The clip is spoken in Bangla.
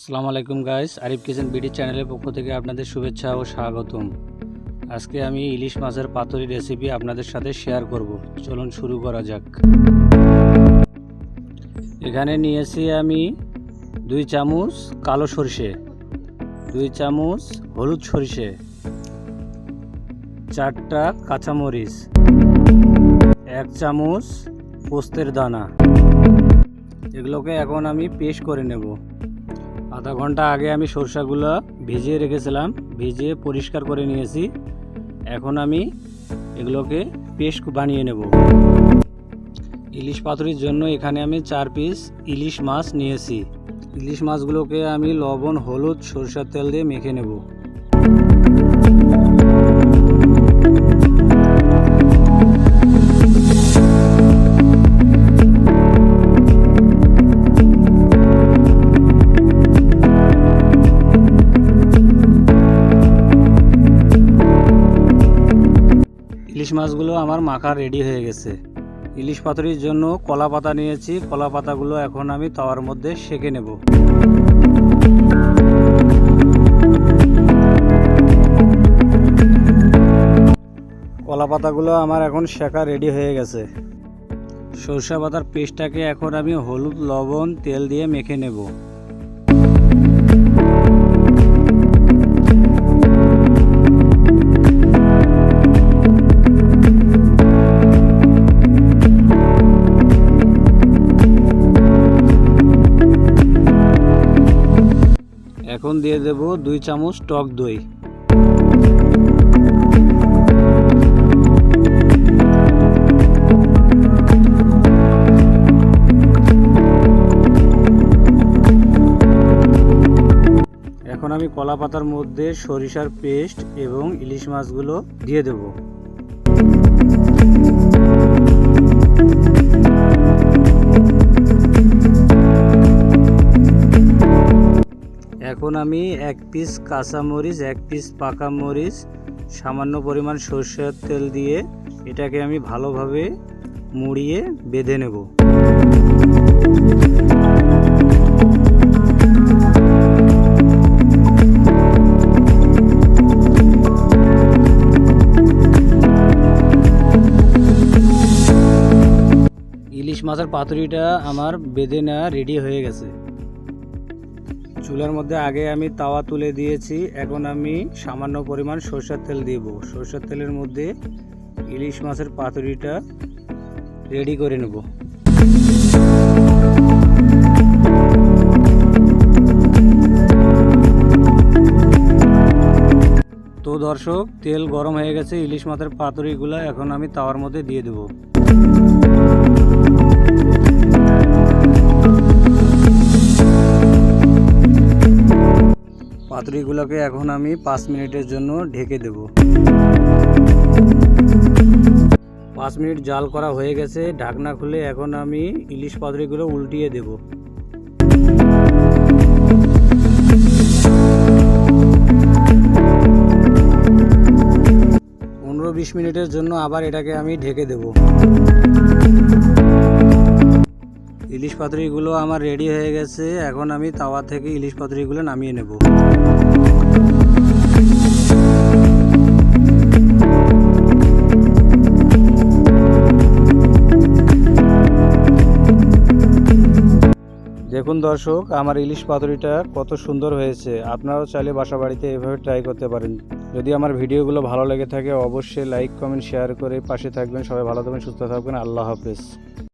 আসসালামু আলাইকুম গাইস আরিফ কিচেন বিডি চ্যানেলের পক্ষ থেকে আপনাদের শুভেচ্ছা ও স্বাগতম। আজকে আমি ইলিশ মাছের পাতুরি রেসিপি আপনাদের সাথে শেয়ার করব। চলুন শুরু করা যাক। এখানে নিয়েছি আমি দুই চামচ কালো সরষে, দুই চামচ হলুদ সরষে, চারটা কাঁচামরিচ, এক চামচ পোস্তের দানা। এগুলোকে এখন আমি পেস্ট করে নেব। আধা ঘণ্টা আগে আমি সরষাগুলো ভিজিয়ে রেখেছিলাম, ভিজিয়ে পরিষ্কার করে নিয়েছি। এখন আমি এগুলোকে পেস্ট বানিয়ে নেব। ইলিশ পাথরির জন্য এখানে আমি চার পিস ইলিশ মাছ নিয়েছি। ইলিশ মাছগুলোকে আমি লবণ, হলুদ, সরষার তেল দিয়ে মেখে নেব। ইলিশ মাছগুলো আমার মাখা রেডি হয়ে গেছে। ইলিশ পাতুরির জন্য কলা পাতা নিয়েছি, কলা পাতাগুলো এখন আমি তাওয়ার মধ্যে সেঁকে নেব। কলা পাতাগুলো আমার এখন শেখা রেডি হয়ে গেছে। সরষে পাতার পেস্টটাকে এখন আমি হলুদ, লবণ, তেল দিয়ে মেখে নেব। এখন দিয়ে দেব দুই চামচ টক দই। এখন আমি কলা পাতার মধ্যে সরিষার পেস্ট এবং ইলিশ মাছগুলো দিয়ে দেব। এখন আমি এক পিস কাঁচামরিচ এক পিস পাকা মরিচ, সামান্য পরিমাণ সরষের তেল দিয়ে এটাকে আমি ভালোভাবে মুড়িয়ে বেঁধে নেব। ইলিশ মাছের পাতুরিটা আমার বেঁধে নেওয়া রেডি হয়ে গেছে। চুলার মধ্যে আগে আমি তাওয়া তুলে দিয়েছি, এখন আমি সামান্য পরিমাণ সরষের তেল দিব। সরষের তেলের মধ্যে ইলিশ মাছের পাতুরিটা রেডি করে নেব। তো দর্শক, তেল গরম হয়ে গেছে, ইলিশ মাছের পাতুরিগুলো এখন আমি তাওয়ার মধ্যে দিয়ে দেবো। পাতুরিগুলোকে এখন আমি পাঁচ মিনিটের জন্য ঢেকে দেব। পাঁচ মিনিট জাল করা হয়ে গেছে, ঢাকনা খুলে এখন আমি ইলিশ পাতুরিগুলো উল্টিয়ে দেব। পনেরো বিশ মিনিটের জন্য আবার এটাকে আমি ঢেকে দেব। ইলিশ পাতুরিগুলো আমার রেডি হয়ে গেছে, এখন আমি তাওয়া থেকে ইলিশ পাতুরিগুলো নামিয়ে নেব। দেখুন দর্শক, আমার ইলিশ পাতুরিটা কত সুন্দর হয়েছে। আপনারাও চাইলে বাসা বাড়িতে এভাবে ট্রাই করতে পারেন। যদি আমার ভিডিওগুলো ভালো লেগে থাকে, অবশ্যই লাইক কমেন্ট শেয়ার করে পাশে থাকবেন। সবাই ভালো থাকবেন, সুস্থ থাকবেন। আল্লাহ হাফেজ।